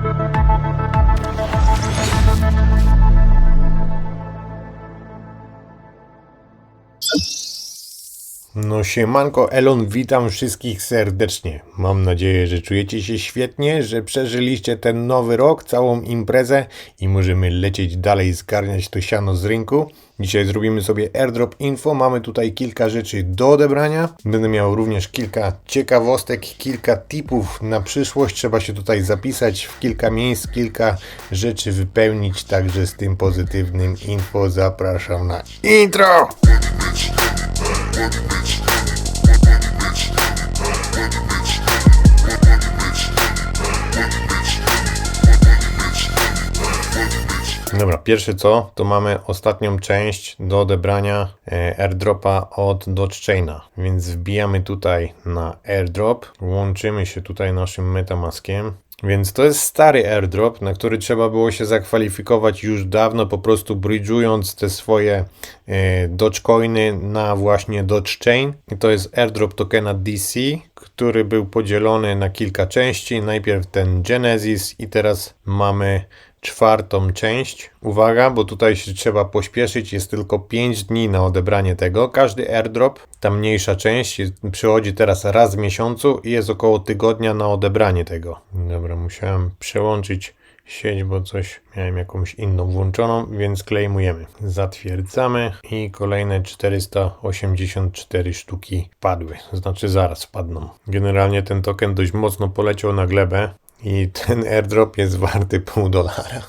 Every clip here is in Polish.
Thank you. No siemanko Elon, witam wszystkich serdecznie. Mam nadzieję, że czujecie się świetnie, że przeżyliście ten nowy rok, całą imprezę i możemy lecieć dalej, zgarniać to siano z rynku. Dzisiaj zrobimy sobie airdrop info, mamy tutaj kilka rzeczy do odebrania. Będę miał również kilka ciekawostek, kilka tipów na przyszłość. Trzeba się tutaj zapisać w kilka miejsc, kilka rzeczy wypełnić, także z tym pozytywnym info zapraszam na intro! Pierwsze co, to mamy ostatnią część do odebrania e, airdropa od Dogechaina. Więc wbijamy tutaj na airdrop, łączymy się tutaj naszym Metamaskiem. Więc to jest stary airdrop, na który trzeba było się zakwalifikować już dawno, po prostu bridge'ując te swoje e, Dogecoiny na właśnie Dogechain. I to jest airdrop tokena DC, który był podzielony na kilka części. Najpierw ten Genesis i teraz mamy czwartą część. Uwaga, bo tutaj się trzeba pośpieszyć, jest tylko 5 dni na odebranie tego. Każdy airdrop, ta mniejsza część, przychodzi teraz raz w miesiącu i jest około tygodnia na odebranie tego. Dobra, musiałem przełączyć sieć, bo coś miałem jakąś inną włączoną, więc klejmujemy. Zatwierdzamy i kolejne 484 sztuki padły, znaczy zaraz padną. Generalnie ten token dość mocno poleciał na glebę i ten airdrop jest warty pół dolara.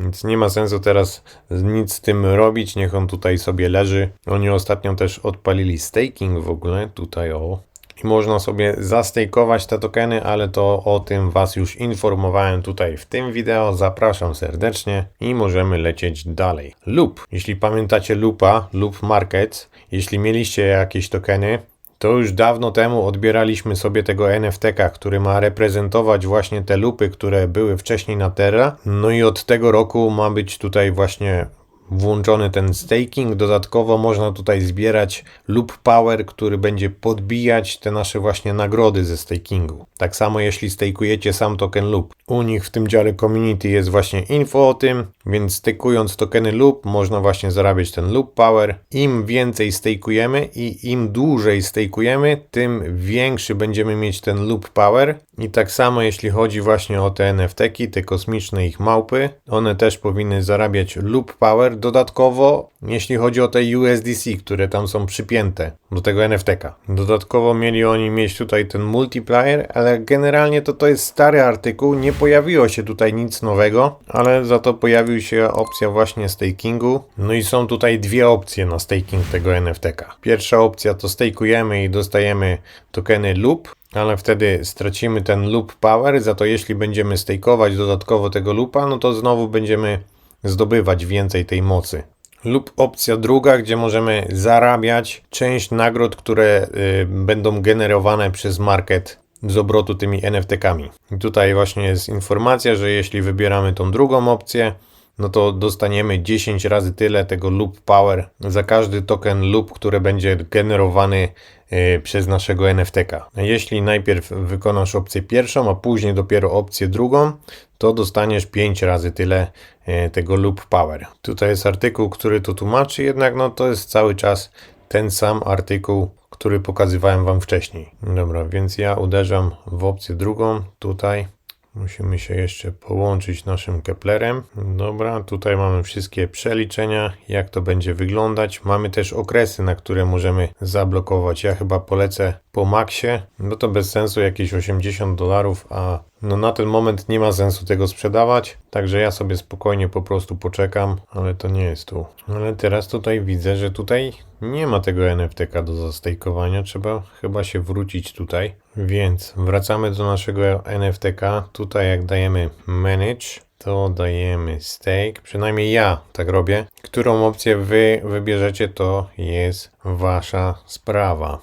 Więc nie ma sensu teraz nic z tym robić, niech on tutaj sobie leży. Oni ostatnio też odpalili staking w ogóle, tutaj o. I można sobie zastejkować te tokeny, ale to o tym Was już informowałem tutaj w tym wideo. Zapraszam serdecznie i możemy lecieć dalej. Loop. Jeśli pamiętacie Loopa, Loop Markets, jeśli mieliście jakieś tokeny, to już dawno temu odbieraliśmy sobie tego NFT-ka, który ma reprezentować właśnie te lupy, które były wcześniej na Terra. No i od tego roku ma być tutaj właśnie włączony ten staking. Dodatkowo można tutaj zbierać loop power, który będzie podbijać te nasze właśnie nagrody ze stakingu. Tak samo jeśli stakujecie sam token loop. U nich w tym dziale community jest właśnie info o tym, więc stakując tokeny loop można właśnie zarabiać ten loop power. Im więcej stakujemy i im dłużej stakujemy, tym większy będziemy mieć ten loop power. I tak samo jeśli chodzi właśnie o te NFT-ki, te kosmiczne ich małpy, one też powinny zarabiać loop power dodatkowo, jeśli chodzi o te USDC, które tam są przypięte do tego NFT-ka. Dodatkowo mieli oni mieć tutaj ten multiplier, ale generalnie to to jest stary artykuł, nie pojawiło się tutaj nic nowego, ale za to pojawił się opcja właśnie stakingu. No i są tutaj dwie opcje na staking tego NFT-ka. Pierwsza opcja to stakujemy i dostajemy tokeny loop, ale wtedy stracimy ten loop power, za to jeśli będziemy stakeować dodatkowo tego loopa, no to znowu będziemy zdobywać więcej tej mocy. Lub opcja druga, gdzie możemy zarabiać część nagród, które y, będą generowane przez market z obrotu tymi NFT-kami. Tutaj właśnie jest informacja, że jeśli wybieramy tą drugą opcję, no to dostaniemy 10 razy tyle tego loop power za każdy token loop, który będzie generowany y, przez naszego NFT-ka. Jeśli najpierw wykonasz opcję pierwszą, a później dopiero opcję drugą, to dostaniesz 5 razy tyle y, tego loop power. Tutaj jest artykuł, który to tłumaczy, jednak no to jest cały czas ten sam artykuł, który pokazywałem Wam wcześniej. Dobra, więc ja uderzam w opcję drugą, tutaj. Musimy się jeszcze połączyć naszym Keplerem. Dobra, tutaj mamy wszystkie przeliczenia, jak to będzie wyglądać. Mamy też okresy, na które możemy zablokować. Ja chyba polecę po maksie. No to bez sensu jakieś 80 dolarów, a no na ten moment nie ma sensu tego sprzedawać. Także ja sobie spokojnie po prostu poczekam, ale to nie jest tu. Ale teraz tutaj widzę, że tutaj nie ma tego NFT-ka do zastejkowania. Trzeba chyba się wrócić tutaj. Więc wracamy do naszego NFT-ka. Tutaj jak dajemy manage, to dajemy stake. Przynajmniej ja tak robię. Którą opcję wy wybierzecie, to jest wasza sprawa.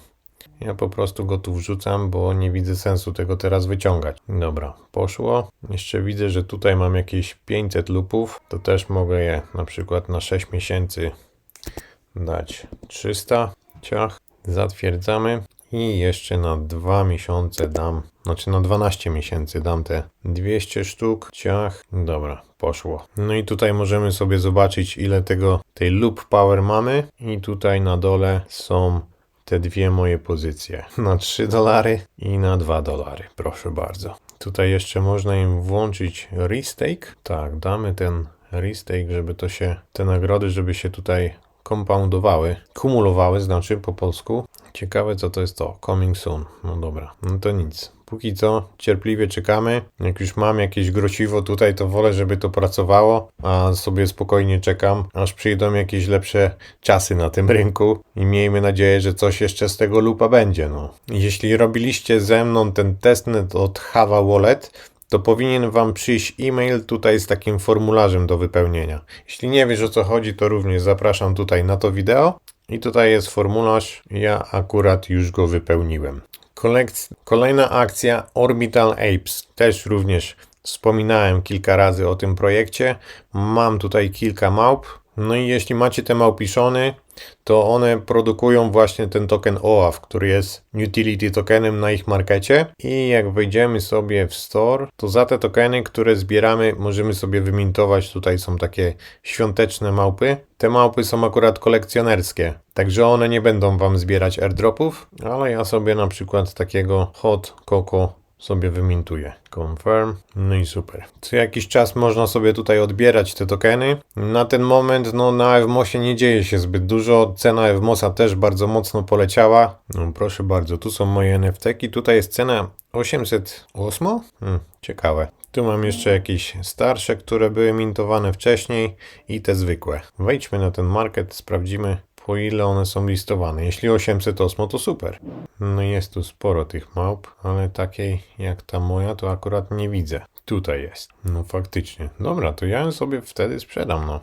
Ja po prostu go tu wrzucam, bo nie widzę sensu tego teraz wyciągać. Dobra, poszło. Jeszcze widzę, że tutaj mam jakieś 500 lupów. To też mogę je na przykład na 6 miesięcy dać 300. Ciach. Zatwierdzamy. I jeszcze na 2 miesiące dam, znaczy na 12 miesięcy dam te 200 sztuk. Ciach, dobra, poszło. No i tutaj możemy sobie zobaczyć ile tego, tej loop power mamy. I tutaj na dole są te dwie moje pozycje. Na 3 dolary i na 2 dolary. Proszę bardzo. Tutaj jeszcze można im włączyć restake. Tak, damy ten restake, żeby to się, te nagrody, żeby się tutaj kompoundowały, kumulowały, znaczy po polsku. Ciekawe co to jest to, coming soon. No dobra, no to nic. Póki co cierpliwie czekamy. Jak już mam jakieś grosiwo tutaj, to wolę, żeby to pracowało, a sobie spokojnie czekam, aż przyjdą jakieś lepsze czasy na tym rynku i miejmy nadzieję, że coś jeszcze z tego lupa będzie. No. Jeśli robiliście ze mną ten testnet od Hava Wallet, to powinien Wam przyjść e-mail tutaj z takim formularzem do wypełnienia. Jeśli nie wiesz o co chodzi, to również zapraszam tutaj na to wideo. I tutaj jest formularz, ja akurat już go wypełniłem. Kolejna akcja Orbital Apes. Też również wspominałem kilka razy o tym projekcie. Mam tutaj kilka małp. No i jeśli macie te małpiszony, to one produkują właśnie ten token OAF, który jest utility tokenem na ich markecie. I jak wejdziemy sobie w store, to za te tokeny, które zbieramy, możemy sobie wymintować. Tutaj są takie świąteczne małpy. Te małpy są akurat kolekcjonerskie, także one nie będą wam zbierać airdropów, ale ja sobie na przykład takiego hot coco sobie wymintuję. Confirm. No i super. Co jakiś czas można sobie tutaj odbierać te tokeny. Na ten moment no, na FMOSie nie dzieje się zbyt dużo. Cena FMOSa też bardzo mocno poleciała. No proszę bardzo, tu są moje NFT-ki. Tutaj jest cena 808? Hmm, ciekawe. Tu mam jeszcze jakieś starsze, które były mintowane wcześniej i te zwykłe. Wejdźmy na ten market, sprawdzimy po ile one są listowane. Jeśli 800 osmo, to super. No jest tu sporo tych małp, ale takiej jak ta moja to akurat nie widzę. Tutaj jest. No faktycznie. Dobra, to ja ją sobie wtedy sprzedam, no.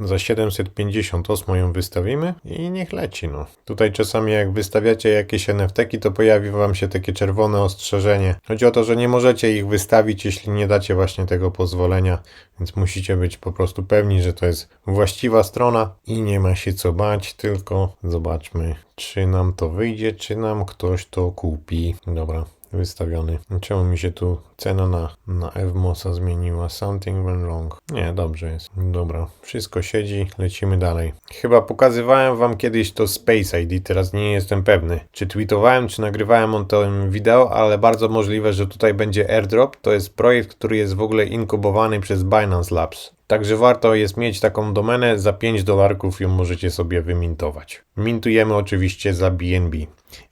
Za 758 ją wystawimy i niech leci, no. Tutaj czasami jak wystawiacie jakieś NFT-ki, to pojawi wam się takie czerwone ostrzeżenie. Chodzi o to, że nie możecie ich wystawić, jeśli nie dacie właśnie tego pozwolenia, więc musicie być po prostu pewni, że to jest właściwa strona i nie ma się co bać, tylko zobaczmy, czy nam to wyjdzie, czy nam ktoś to kupi. Dobra, wystawiony. Czemu mi się tu cena na, na FMOSa zmieniła? Something went wrong. Nie, dobrze jest. Dobra, wszystko siedzi, lecimy dalej. Chyba pokazywałem wam kiedyś to Space ID, teraz nie jestem pewny. Czy tweetowałem, czy nagrywałem on to wideo, ale bardzo możliwe, że tutaj będzie airdrop. To jest projekt, który jest w ogóle inkubowany przez Binance Labs. Także warto jest mieć taką domenę, za 5 dolarków ją możecie sobie wymintować. Mintujemy oczywiście za BNB.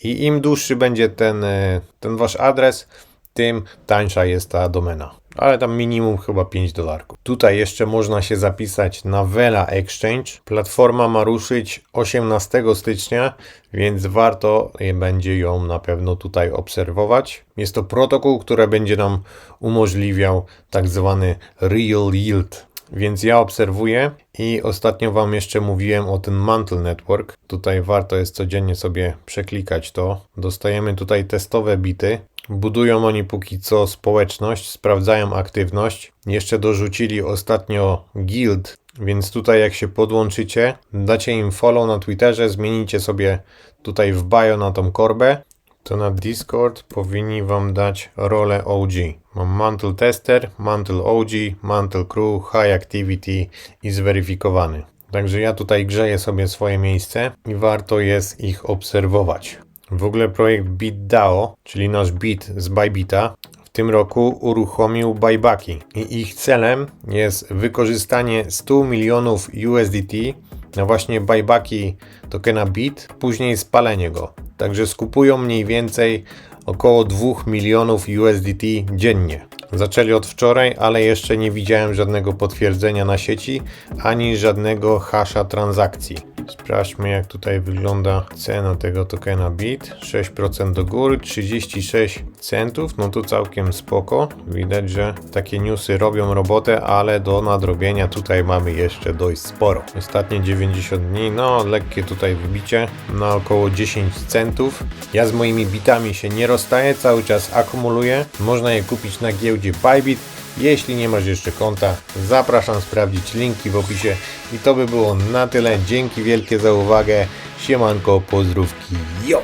I im dłuższy będzie ten, e, ten wasz adres, tym tańsza jest ta domena. Ale tam minimum chyba 5 dolarków. Tutaj jeszcze można się zapisać na Vela Exchange. Platforma ma ruszyć 18 stycznia, więc warto będzie ją na pewno tutaj obserwować. Jest to protokół, który będzie nam umożliwiał tak zwany real yield więc ja obserwuję i ostatnio Wam jeszcze mówiłem o tym Mantle Network. Tutaj warto jest codziennie sobie przeklikać to. Dostajemy tutaj testowe bity. Budują oni póki co społeczność, sprawdzają aktywność. Jeszcze dorzucili ostatnio guild, więc tutaj jak się podłączycie, dacie im follow na Twitterze, zmienicie sobie tutaj w bio na tą korbę, to na Discord powinni Wam dać rolę OG. Mam Mantle Tester, Mantle OG, Mantle Crew, High Activity i zweryfikowany. Także ja tutaj grzeję sobie swoje miejsce i warto jest ich obserwować. W ogóle projekt BitDAO, czyli nasz bit z Bybita, w tym roku uruchomił buybacki i ich celem jest wykorzystanie 100 milionów USDT właśnie buybacki tokena BIT, później spalenie go. Także skupują mniej więcej około 2 milionów USDT dziennie. Zaczęli od wczoraj, ale jeszcze nie widziałem żadnego potwierdzenia na sieci, ani żadnego hasza transakcji. Sprawdźmy jak tutaj wygląda cena tego tokena BIT. 6% do góry, 36 centów, no to całkiem spoko. Widać, że takie newsy robią robotę, ale do nadrobienia tutaj mamy jeszcze dość sporo. Ostatnie 90 dni, no lekkie tutaj wybicie na około 10 centów. Ja z moimi bitami się nie rozstaję, cały czas akumuluję. Można je kupić na giełdzie Bybit jeśli nie masz jeszcze konta, zapraszam sprawdzić linki w opisie. I to by było na tyle. Dzięki wielkie za uwagę. Siemanko, pozdrówki. Yo!